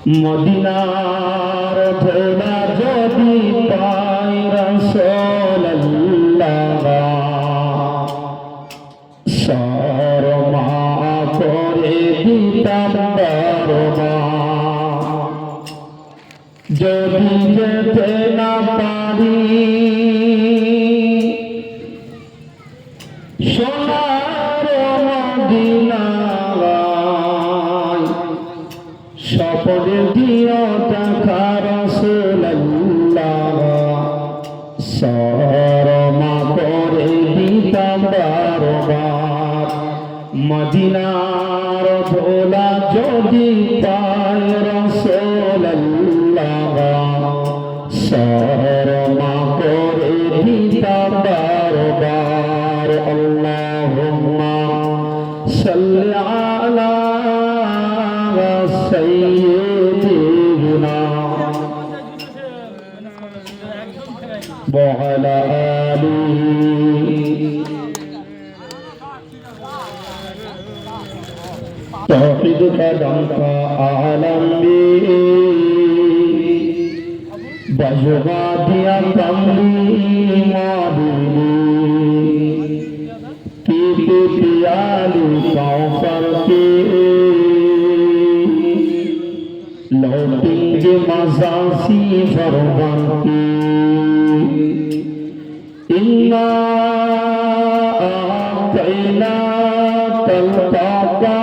মদিনার ভোলা যদি পাই রসোল্লাহ শর্মা করে দিতাম বারমা যদি যেতে না পারি, সোনার মদিনায় শপথ দিও টাকা রসুল্লাহ শরমা করে দিতাম বারবার। মদিনার ভোলা যদি পায় রসুল্লাহ শরমা করে দিতাম বারবার। আল্লাহুম্মা সাল্লি سيدنا وعلى آله توحيد قدمك أعلم بي بجغاتي أتمري ما بي في بيالي كوثر লৌটেঙ্গে মাজাসি ভরবানকে ইন্না আতাইনা তালকাকা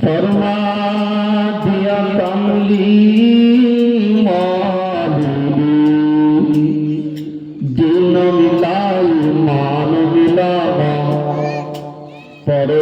ফরমা দিয়া কামলি মালিবি দিন মিলাই মান মিলাবা পরে